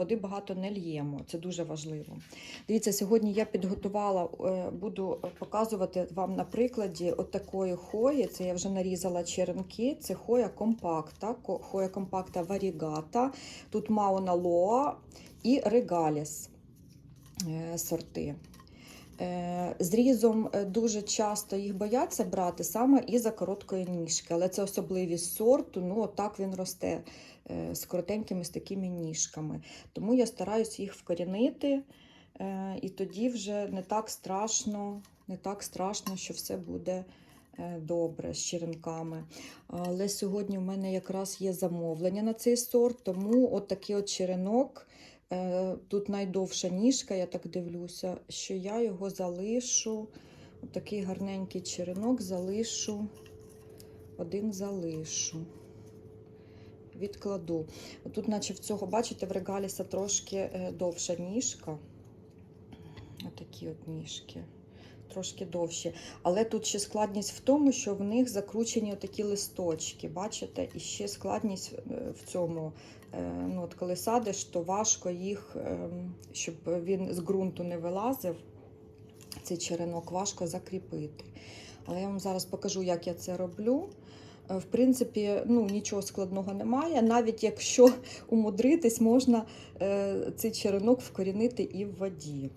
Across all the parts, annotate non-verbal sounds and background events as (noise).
Води багато не л'ємо, це дуже важливо. Дивіться, сьогодні я підготувала, е, буду показувати вам на прикладі отакої хої. Це я вже нарізала черенки. Це хоя компакта, ко- хоя компакта варігата. Тут мауна лоа і регаліс сорти. Е, Зрізом е, дуже часто їх бояться брати саме із-за короткої ніжки, але це особливість сорту. Ну, отак він росте е, з коротенькими з такими ніжками. Тому я стараюся їх вкорінити, і тоді вже не так страшно, не так страшно, що все буде добре з черенками. Але сьогодні в мене якраз є замовлення на цей сорт, тому от такий от черенок. Е, Тут найдовша ніжка, я так дивлюся, що я його залишу. Такий гарненький черенок залишу, один залишу. Відкладу. Тут, наче в цього, бачите, в регаліса трошки е, довша ніжка. Отакі от ніжки. Трошки довші. Але тут ще складність в тому, що в них закручені такі листочки. Бачите? І ще складність е, в цьому. Е, Ну, от коли садиш, то важко їх, ем, щоб він з ґрунту не вилазив. Цей черенок важко закріпити. Але я вам зараз покажу, як я це роблю. Е, В принципі, ну, нічого складного немає. Навіть якщо (laughs) умудритись, можна цей черенок вкорінити і в воді.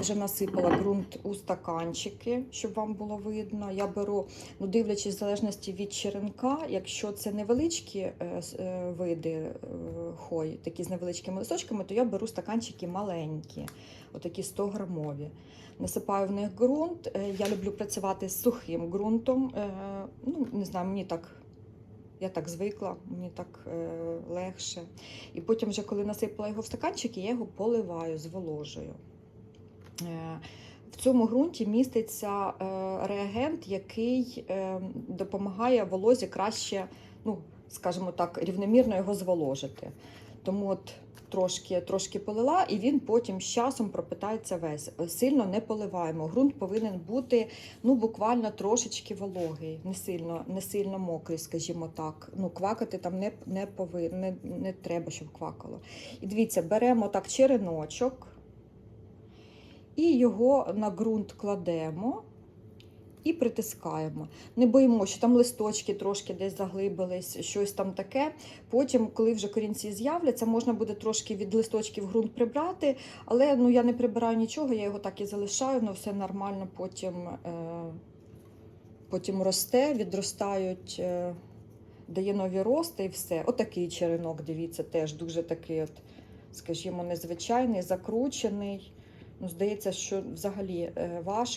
Вже насипала ґрунт у стаканчики, щоб вам було видно. Я беру, ну дивлячись в залежності від черенка, якщо це невеличкі е, е, види е, хой, такі з невеличкими листочками, то я беру стаканчики маленькі, отакі 100 грамові. Насипаю в них ґрунт. Я люблю працювати з сухим ґрунтом. Ну, не знаю, мені так. Я так звикла, мені так е, легше. І потім, вже коли насипала його в стаканчики, я його поливаю, зволожую. Е, В цьому ґрунті міститься е, реагент, який е, допомагає волозі краще, ну, скажімо так, рівномірно його зволожити. Тому от трошки, трошки полила, і він потім з часом пропитається весь. Сильно не поливаємо. Ґрунт повинен бути ну, буквально трошечки вологий, не сильно, не сильно мокрий, скажімо так. Ну, квакати там не, не, пови, не, не треба, щоб квакало. І дивіться, беремо так череночок і його на ґрунт кладемо і притискаємо. Не боїмо, що там листочки трошки десь заглибились, щось там таке. Потім, коли вже корінці з'являться, можна буде трошки від листочків ґрунт прибрати, але ну, я не прибираю нічого, я його так і залишаю, воно все нормально потім, е, потім росте, відростають. Е, Дає нові рости і все. Отакий черенок, дивіться, теж дуже такий, от, скажімо, незвичайний, закручений. Ну, здається, що взагалі е, важко.